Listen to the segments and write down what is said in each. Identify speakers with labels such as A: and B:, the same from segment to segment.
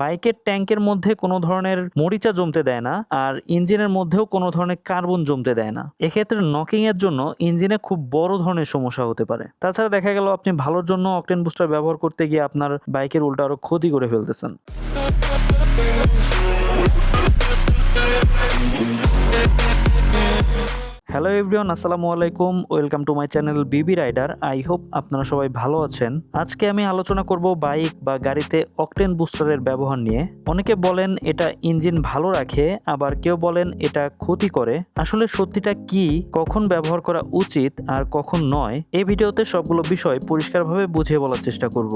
A: বাইকের ট্যাঙ্কের মধ্যে কোনো ধরনের মরিচা জমতে দেয় না আর ইঞ্জিনের মধ্যেও কোনো ধরনের কার্বন জমতে দেয় না। এক্ষেত্রে নকিং এর জন্য ইঞ্জিনে খুব বড় ধরনের সমস্যা হতে পারে। তাছাড়া দেখা গেল আপনি ভালোর জন্য অকটেন বুস্টার ব্যবহার করতে গিয়ে আপনার বাইকের উল্টা আরও ক্ষতি করে ফেলতেছেন। হ্যালো এভরিওয়ান, আসসালামু আলাইকুম। Welcome to my channel B B rider. I hope আপনারা সবাই ভালো আছেন। আজকে আমি আলোচনা করব বাইক বা গাড়িতে অকটেন বুস্টারের ব্যবহার নিয়ে। অনেকে বলেন এটা ইঞ্জিন ভালো রাখে, আবার কেউ বলেন এটা ক্ষতি করে। আসলে সত্যিটা কি, কখন ব্যবহার করা উচিত আর কখন নয়, এই ভিডিওতে সবগুলো বিষয় পরিষ্কারভাবে বুঝিয়ে বলার চেষ্টা করব।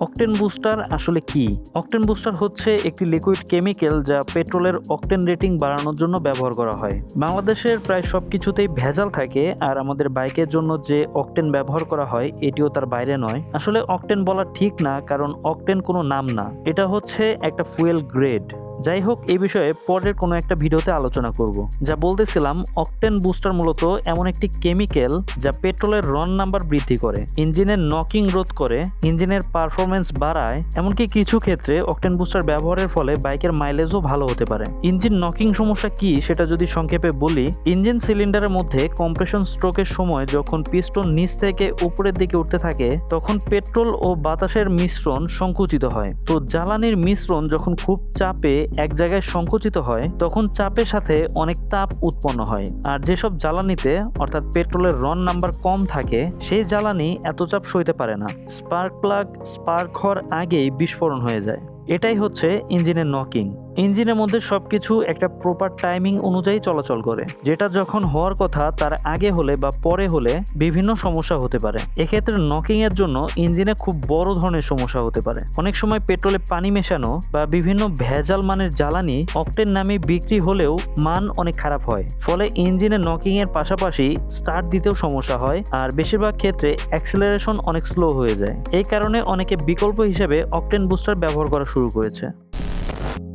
A: অকটেন বুস্টার আসলে কি? অকটেন বুস্টার হচ্ছে একটি লিকুইড কেমিক্যাল যা পেট্রোলের অকটেন রেটিং বাড়ানোর জন্য ব্যবহার করা হয়। বাংলাদেশের প্রায় সব কিছুতেই ভেজাল থাকে আর আমাদের বাইকের জন্য যে অকটেন ব্যবহার করা হয়, এটিও তার বাইরে নয়। আসলে অকটেন বলা ঠিক না, কারণ অকটেন কোনো নাম না। এটা হচ্ছে একটা ফুয়েল গ্রেড। যাই হোক এই বিষয়ে পরের কোনো একটা ভিডিওতে আলোচনা করব। যা বলতেছিলাম, অকটেন বুস্টার মূলত এমন একটি কেমিক্যাল যা পেট্রোলের রন নাম্বার বৃদ্ধি করে, ইঞ্জিনের নকিং রোধ করে, ইঞ্জিনের পারফরমেন্স বাড়ায়, এমনকি কিছু ক্ষেত্রে অকটেন বুস্টার ব্যবহারের ফলে বাইকের মাইলেজও ভালো হতে পারে। ইঞ্জিন নকিং সমস্যা কি সেটা যদি সংক্ষেপে বলি, ইঞ্জিন সিলিন্ডারের মধ্যে কম্প্রেশন স্ট্রোকের সময় যখন পিস্টন নিচ থেকে উপরের দিকে উঠতে থাকে, তখন পেট্রোল ও বাতাসের মিশ্রণ সংকুচিত হয়। তো জ্বালানির মিশ্রণ যখন খুব চাপে এক জায়গায় সংকুচিত হয়, তখন চাপের সাথে অনেক তাপ উৎপন্ন হয়। আর যেসব জ্বালানিতে, অর্থাৎ পেট্রোলের রন নাম্বার কম থাকে, সেই জ্বালানি এত চাপ সইতে পারে না। স্পার্ক প্লাগ, স্পার্ক হওয়ার আগেই বিস্ফোরণ হয়ে যায়। এটাই হচ্ছে ইঞ্জিনের নকিং। ইঞ্জিনের মধ্যে সবকিছু একটা প্রপার টাইমিং অনুযায়ী চলাচল করে, যেটা যখন হওয়ার কথা, তার আগে হলে বা পরে হলে বিভিন্ন সমস্যা হতে পারে। এক্ষেত্রে নকিং এর জন্য ইঞ্জিনে খুব বড় ধরনের সমস্যা হতে পারে। অনেক সময় পেট্রোলে পানি মেশানো বা বিভিন্ন ভেজাল মানের জ্বালানি অকটেন নামে বিক্রি হলেও মান অনেক খারাপ হয়। ফলে ইঞ্জিনে নকিং এর পাশাপাশি স্টার্ট দিতেও সমস্যা হয় আর বেশিরভাগ ক্ষেত্রে অ্যাক্সেলারেশন অনেক স্লো হয়ে যায়। এই কারণে অনেকে বিকল্প হিসেবে অকটেন বুস্টার ব্যবহার করা শুরু করেছে।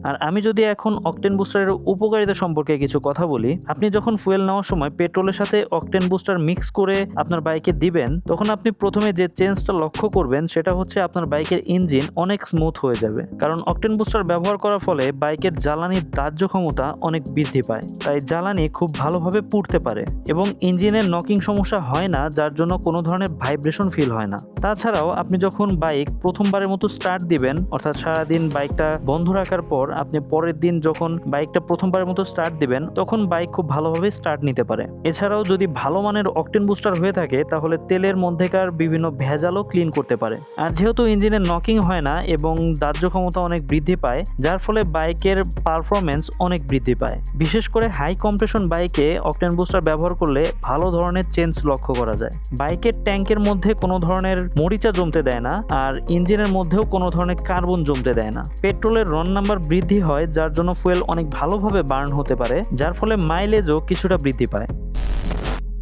A: আর আমি যদি এখন অকটেন বুস্টারের উপকারিতা সম্পর্কে কিছু কথা বলি, আপনি যখন ফুয়েল নেওয়ার সময় পেট্রোলের সাথে অকটেন বুস্টার মিক্স করে আপনার বাইকে দিবেন, তখন আপনি প্রথমে যে চেঞ্জটা লক্ষ্য করবেন সেটা হচ্ছে আপনার বাইকের ইঞ্জিন অনেক স্মুথ হয়ে যাবে। কারণ অকটেন বুস্টার ব্যবহার করার ফলে বাইকের জ্বালানির দাহ্য ক্ষমতা অনেক বৃদ্ধি পায়। তাই জ্বালানি খুব ভালোভাবে পুড়তে পারে এবং ইঞ্জিনের নকিং সমস্যা হয় না, যার জন্য কোনো ধরনের ভাইব্রেশন ফিল হয় না। তাছাড়াও আপনি যখন বাইক প্রথমবারের মতো স্টার্ট দিবেন, অর্থাৎ সারাদিন বাইকটা বন্ধ রাখার পর আপনি পরের দিন যখন বাইকটা প্রথমবারের মতো স্টার্ট দিবেন, তখন বাইক খুব ভালোভাবে স্টার্ট নিতে পারে। এছাড়াও যদি ভালো মানের অকটেন বুস্টার হয়ে থাকে, তাহলে তেলের মধ্যেকার বিভিন্ন ভেজালও ক্লিন করতে পারে। আর যেহেতু ইঞ্জিনের নকিং হয় না এবং দাহ্য ক্ষমতা অনেক বৃদ্ধি পায়, যার ফলে বাইকের পারফরমেন্স অনেক বৃদ্ধি পায়। বিশেষ করে হাই কম্প্রেশন বাইকে অকটেন বুস্টার ব্যবহার করলে ভালো ধরনের চেঞ্জ লক্ষ্য করা যায়। বাইকের ট্যাঙ্কের মধ্যে কোনো ধরনের মরিচা জমতে দেয় না, আর ইঞ্জিনের মধ্যেও কোনো ধরনের কার্বন জমতে দেয় না। পেট্রোলের রন নাম্বার বৃদ্ধি হয়, যার জন্য ফুয়েল অনেক ভালোভাবে বার্ন হতে পারে, যার ফলে মাইলেজও কিছুটা বৃদ্ধি পায়।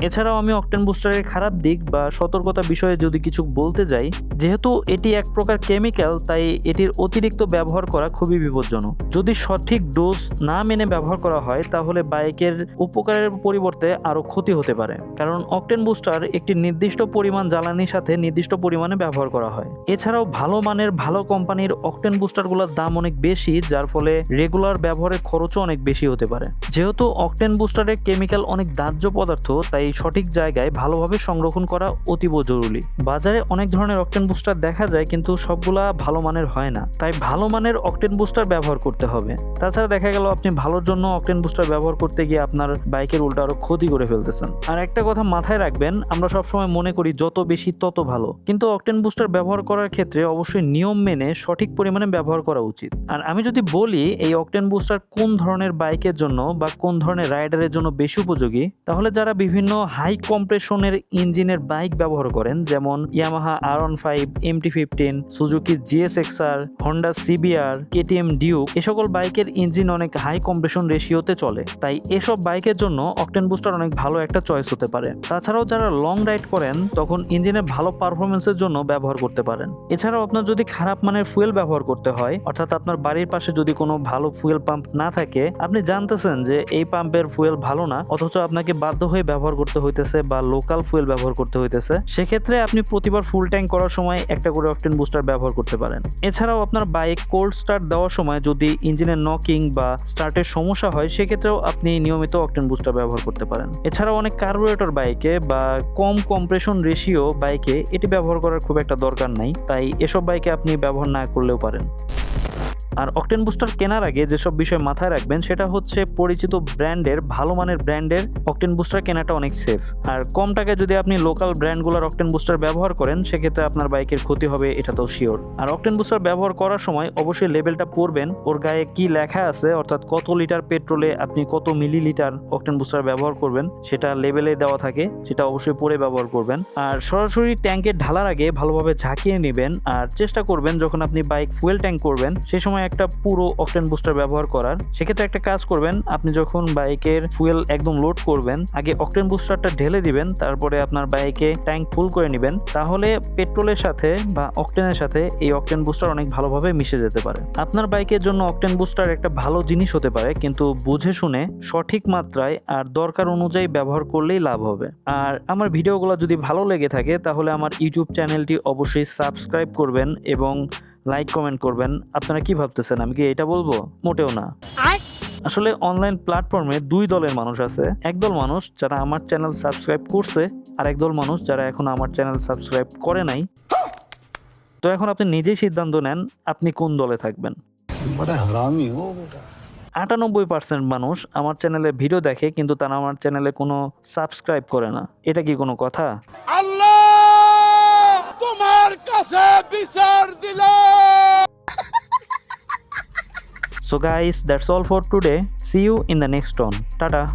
A: এছাড়াও আমি অকটেন বুস্টারের খারাপ দিক বা সতর্কতা বিষয়ে যদি কিছু বলতে যাই, যেহেতু এটি এক প্রকার কেমিক্যাল, তাই এটির অতিরিক্ত ব্যবহার করা খুবই বিপজ্জনক। যদি সঠিক ডোজ না মেনে ব্যবহার করা হয়, তাহলে বাইকের উপকারের পরিবর্তে আরও ক্ষতি হতে পারে। কারণ অকটেন বুস্টার একটি নির্দিষ্ট পরিমাণ জ্বালানির সাথে নির্দিষ্ট পরিমাণে ব্যবহার করা হয়। এছাড়াও ভালো মানের ভালো কোম্পানির অকটেন বুস্টারগুলোর দাম অনেক বেশি, যার ফলে রেগুলার ব্যবহারের খরচও অনেক বেশি হতে পারে। যেহেতু অকটেন বুস্টারের কেমিক্যাল অনেক দাহ্য পদার্থ, তাই সঠিক জায়গায় ভালোভাবে সংরক্ষণ করা অতীব জরুরি। বাজারে অনেক ধরনের অকটেন বুস্টার দেখা যায়, কিন্তু সবগুলা ভালো মানের হয় না। তাই ভালো মানের অকটেন বুস্টার ব্যবহার করতে হবে। তাছাড়া দেখা গেল আপনি ভালোর জন্য অকটেন বুস্টার ব্যবহার করতে গিয়ে আপনার বাইকের উল্টা আরও ক্ষতি করে ফেলতেছেন। আর একটা কথা মাথায় রাখবেন, আমরা সবসময় মনে করি যত বেশি তত ভালো। কিন্তু অকটেন বুস্টার ব্যবহার করার ক্ষেত্রে অবশ্যই নিয়ম মেনে সঠিক পরিমাণে ব্যবহার করা উচিত। আর আমি যদি বলি, এই অকটেন বুস্টার কোন ধরনের বাইকের জন্য বা কোন ধরনের রাইডারের জন্য বেশি উপযোগী, তাহলে যারা বিভিন্ন হাই কম্প্রেশনের ইঞ্জিনের বাইক ব্যবহার করেন, যেমন Yamaha R one five, MT fifteen, Suzuki GS XR Honda CBR KTM Duke, এ সকল বাইকের ইঞ্জিন অনেক হাই কম্প্রেশন রেশিওতে চলে। তাই এসব বাইকের জন্য অকটেন বুস্টার অনেক ভালো একটা চয়েস হতে পারে। তাছাড়াও যারা লং রাইড করেন, তখন ইঞ্জিনের ভালো পারফরমেন্সের জন্য ব্যবহার করতে পারেন। এছাড়াও আপনার যদি খারাপ মানের ফুয়েল ব্যবহার করতে হয়, অর্থাৎ আপনার বাড়ির পাশে যদি কোনো ভালো ফুয়েল পাম্প না থাকে, আপনি জানতেছেন যে এই পাম্পের ফুয়েল ভালো না, অথচ আপনাকে বাধ্য হয়ে ব্যবহার করতে করতে হইতেছে বা লোকাল ফুয়েল ব্যবহার করতে হইতেছে, সেক্ষেত্রে আপনি প্রতিবার ফুল ট্যাঙ্ক করার সময় একটা করে অকটেন বুস্টার ব্যবহার করতে পারেন। এছাড়াও আপনার বাইক কোল্ড স্টার্ট দেওয়ার সময় যদি ইঞ্জিনের নকিং বা স্টার্টের সমস্যা হয়, সেক্ষেত্রেও আপনি নিয়মিত অকটেন বুস্টার ব্যবহার করতে পারেন। এছাড়াও অনেক কার্বোরেটর বাইকে বা কম কম্প্রেশন রেশিও বাইকে এটি ব্যবহার করার খুব একটা দরকার নাই, তাই এসব বাইকে আপনি ব্যবহার না করলেও পারেন। আর অকটেন বুস্টার কেনার আগে যেসব বিষয় মাথায় রাখবেন, সেটা হচ্ছে পরিচিত ব্র্যান্ডের, ভালো মানের ব্র্যান্ডের অকটেন বুস্টার কেনাটা অনেক সেফ আর কম টাকায় যদি আপনি লোকাল ব্র্যান্ডগুলোর অকটেন বুস্টার ব্যবহার করেন, সেক্ষেত্রে আপনার বাইকের ক্ষতি হবে, এটা তো শিওর আর অকটেন বুস্টার ব্যবহার করার সময় অবশ্যই লেভেলটা পড়বেন ওর গায়ে কি লেখা আছে, অর্থাৎ কত লিটার পেট্রোলে আপনি কত মিলি লিটার অকটেন বুস্টার ব্যবহার করবেন, সেটা লেভেলে দেওয়া থাকে, সেটা অবশ্যই পরে ব্যবহার করবেন। আর সরাসরি ট্যাঙ্কে ঢালার আগে ভালোভাবে ঝাঁকিয়ে নেবেন, আর চেষ্টা করবেন যখন আপনি বাইক ফুয়েল ট্যাঙ্ক করবেন সেই সময় একটা পুরো অকটেন বুস্টার ব্যবহার করার, সেক্ষেত্রে একটা কাজ করবেন, আপনি যখন বাইকের ফুয়েল একদম লোড করবেন, আগে অকটেন বুস্টারটা ঢেলে দিবেন, তারপরে আপনার বাইকে ট্যাঙ্ক ফুল করে নেবেন, তাহলে পেট্রোলের সাথে বা অকটেনের সাথে এই অকটেন বুস্টার অনেক ভালোভাবে মিশে যেতে পারে। আপনার বাইকের জন্য অকটেন বুস্টার একটা ভালো জিনিস হতে পারে, কিন্তু বুঝে শুনে সঠিক মাত্রায় আর দরকার অনুযায়ী ব্যবহার করলেই লাভ হবে। আর আমার ভিডিওগুলো যদি ভালো লেগে থাকে, তাহলে আমার ইউটিউব চ্যানেলটি অবশ্যই সাবস্ক্রাইব করবেন এবং লাইক কমেন্ট করবেন। আপনারা কি ভাবতেছেন? আমি কি এটা বলব? মোটেও না। আসলে অনলাইন প্ল্যাটফর্মে দুই দলের মানুষ আছে। একদল মানুষ যারা আমার চ্যানেল সাবস্ক্রাইব করছে আর একদল মানুষ যারা এখন আমার চ্যানেল সাবস্ক্রাইব করে নাই। তো এখন আপনি নিজেই সিদ্ধান্ত নেন আপনি কোন দলে থাকবেন। আটানব্বই পার্সেন্ট মানুষ আমার চ্যানেলে ভিডিও দেখে কিন্তু তারা আমার চ্যানেলে কোনো সাবস্ক্রাইব করে না। এটা কি কোনো কথা? So guys, that's all for today. See you in the next one. Tata.